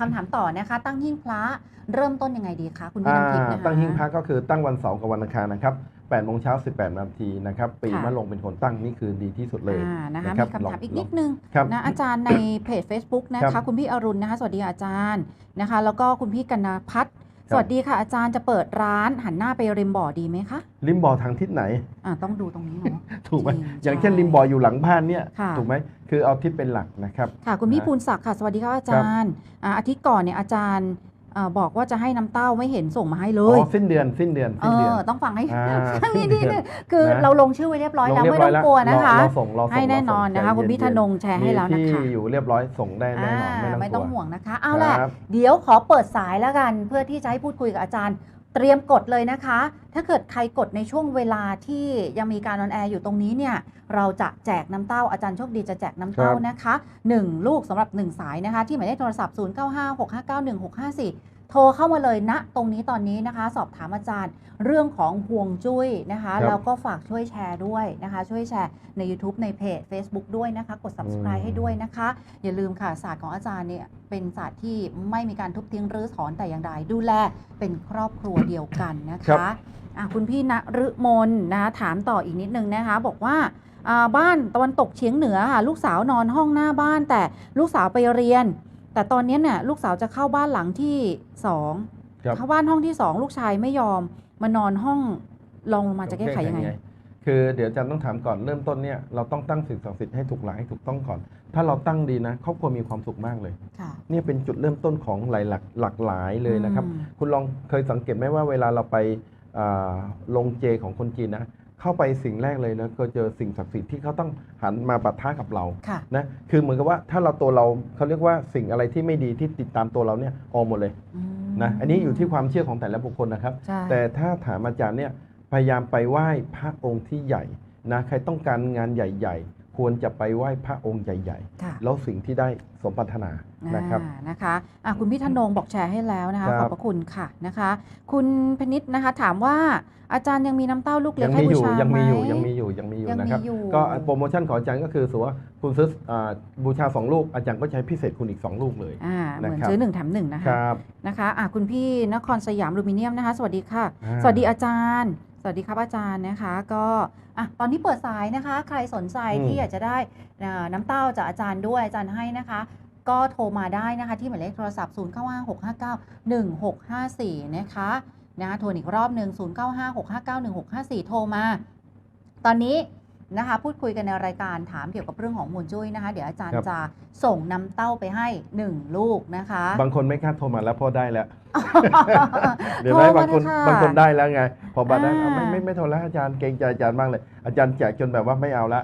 คำถามต่อนะคะ ตั้งหิ้งพระเริ่มต้นยังไงดีคะคุณพี่น้ำทิพย์อ่านะคะตั้งหิ้งพระก็คือตั้งวันเสาร์กับวันอังคารนะครับ8โมงเช้า 18นาทีนะครับ ปีค่ะมะลงเป็นคนตั้งนี่คือดีที่สุดเลยอ่านะคะนะครัมีบคำถามลองอีกลองนิดนึงครับนะอาจารย์ในเพจ Facebook นะครัคะบคุณพี่อรุณนะคะ สวัสดีอาจารย์นะคะ แล้วก็คุณพี่กนพัฒน์ครับ สวัสดีค่ะอาจารย์จะเปิดร้านหันหน้าไปริมบ่อดีไหมคะริมบ่อทางทิศไหนอ่าต้องดูตรงนี้เนาะถูกไหมจริงอย่างเช่นใช่ริมบ่ออยู่หลังบ้านเนี่ยค่ะถูกไหมคือเอาทิศเป็นหลักนะครับค่ะคุณพี่นะภูลศักดิ์ค่ะสวัสดีครับอาจารย์อ่าอาทิตย์ก่อนเนี่ยอาจารย์เอ่อ บอกว่าจะให้น้ำเต้าไม่เห็นส่งมาให้เลอ๋อยสิ้นเดือนสิ้นเดือนเอสิ้นเดือนอต้องฟังให้อ่าฟังให้ดีสิ้นเดืนึอนงคือนะเราลงชื่อไว้เรียบร้อยแล้วลงไม่เรีต้ยอบงร้กลัวนะคะเราส่งเราส่งให้แน่นอนเราส่งนะคะใจคุณพี่ธเย็ๆนงแชร์ให้แล้วนะมีคะที่อยู่เรียบร้อยส่งได้แน่นอนอ่าไม่ต้องกลัวไม่ต้องห่วงนะคะเอาล่ะครับเดี๋ยวขอเปิดสายแล้วกันเพื่อที่จะให้พูดคุยกับอาจารย์ เตรียมกดเลยนะคะ ถ้าเกิดใครกดในช่วงเวลาที่ยังมีการออนแอร์อยู่ตรงนี้เนี่ยเราจะแจกน้ำเต้าอาจารย์โชคดีจะแจกน้ำเต้าครับนะคะ 1 ลูกสำหรับ 1 สายนะคะ ที่หมายเลขโทรศัพท์ 0956591654 โทรเข้ามาเลยณตรงนี้ตอนนี้นะคะ สอบถามอาจารย์เรื่องของห่วงจุ้ยนะคะครับแล้วก็ฝากช่วยแชร์ด้วยนะคะ ช่วยแชร์ใน YouTube ในเพจ Facebook ด้วยนะคะ กด subscribe อืมให้ด้วยนะคะ อย่าลืมค่ะศาสตร์ของอาจารย์เนี่ยเป็นศาสตร์ที่ไม่มีการทุบทิ้งหรือถอนแต่อย่างใดดูแลเป็นครอบครัวเดียวกันนะครัคะบอะคุณพี่ณฤมลนะคะถามต่ออีกนิดนึงนะคะ บอกว่าอ่าบ้านตะวันตกเฉียงเหนือค่ะลูกสาวนอนห้องหน้าบ้านแต่ลูกสาวไปเรียน แต่ตอนนี้เนี่ยลูกสาวจะเข้าบ้านหลังที่สองครับเข้าบ้านห้องที่สองลูกชายไม่ยอมมานอนห้องลองลงมาจะแก้ไขยังไง คือเดี๋ยวอาจารย์ต้องถามก่อนเริ่มต้นเนี่ยเราต้องตั้งสิ่งศักดิ์สิทธิ์ให้ถูกหลักให้ถูกต้องก่อน ถ้าเราตั้งดีนะครอบครัวมีความสุขมากเลย ค่ะ เนี่ยเป็นจุดเริ่มต้นของหลายหลักหลากหลายเลยนะครับ อืม คุณลองเคยสังเกตไหมว่าเวลาเราไปอ่าลงเจของคนจีนนะ เข้าไปสิ่งแรกเลยนะก็เจอสิ่งศักดิ์สิทธิ์ที่เขาต้องหันมาปะทะกับเราค่ะ นะคือเหมือนกับว่าถ้าเราตัวเราเขาเรียกว่าสิ่งอะไรที่ไม่ดีที่ติดตามตัวเราเนี่ยออกหมดเลยอืม นะอันนี้อยู่ที่ความเชื่อของแต่ละบุคคลนะครับ ใช่ แต่ถ้าถามอาจารย์เนี่ยพยายามไปไหว้พระองค์ที่ใหญ่นะใครต้องการงานใหญ่ ๆ ควรจะไปไหว้พระองค์ใหญ่ค่ะๆแล้วสิ่งที่ได้สมปรารถนานะครับอ่านะคะอะคุณพี่ธนงบอกแชร์ให้แล้วนะคะคขรัอบบพระคุณค่ะนะคะ คุณพนิษนะคะถามว่าอาจารย์ยังมีน้ำเต้าลูกเล็ยักงให้มีบูอยู่ชายังไหมมีอยู่ยังมีอยู่ยังมีอยู่ยังมีนะครับอยู่ก็โปรโมชั่นของอาจารย์ก็คือสมมติว่าคุณซื้ออ่าบูชา 2 ลูก อาจารย์ก็ใช้พิเศษคุณอีก 2 ลูกเลยอ่าเหมือนนะครับซื้อหนึ่งแถมหนึ่งนะคคะรับนะคะอะคุณพี่นครสยามอลูมิเนียมนะคะ สวัสดีค่ะอ่าสวัสดีอาจารย์ สวัสดีครับอาจารย์นะคะ ก็อะตอนนี้เปิดสายนะคะ ใครสนใจอืมที่อยากจะได้อ่าน้ำเต้าจากอาจารย์ด้วยอาจารย์ให้นะคะ ก็โทรมาได้นะคะที่หมายเลขโทรศัพท์ 0 9 5 6 5 9 1 6 5 4 นะคะนะคะโทรอีกรอบหนึ่ง0 9 5 6 5 9 1 6 5 4 โทรมา ตอนนี้ นะคะพูดคุยกันในรายการถามเกี่ยวกับเรื่องของมูลจุ้ยนะคะ เดี๋ยวอาจารย์ครับจะส่งน้ำเต้าไปให้ 1 ลูกนะคะ บางคนไม่กล้าโทรมาแล้วเพอได้แล้ว เดี๋ยวโทรไหมมาบางคนเถอะค่ะบางคนได้แล้วไง พอบัตรได้อ่าไม่ไม่ไม่โทรแล้วอาจารย์เกรงใจอาจารย์บ้างเลย อาจารย์แจกจนแบบว่าไม่เอาละ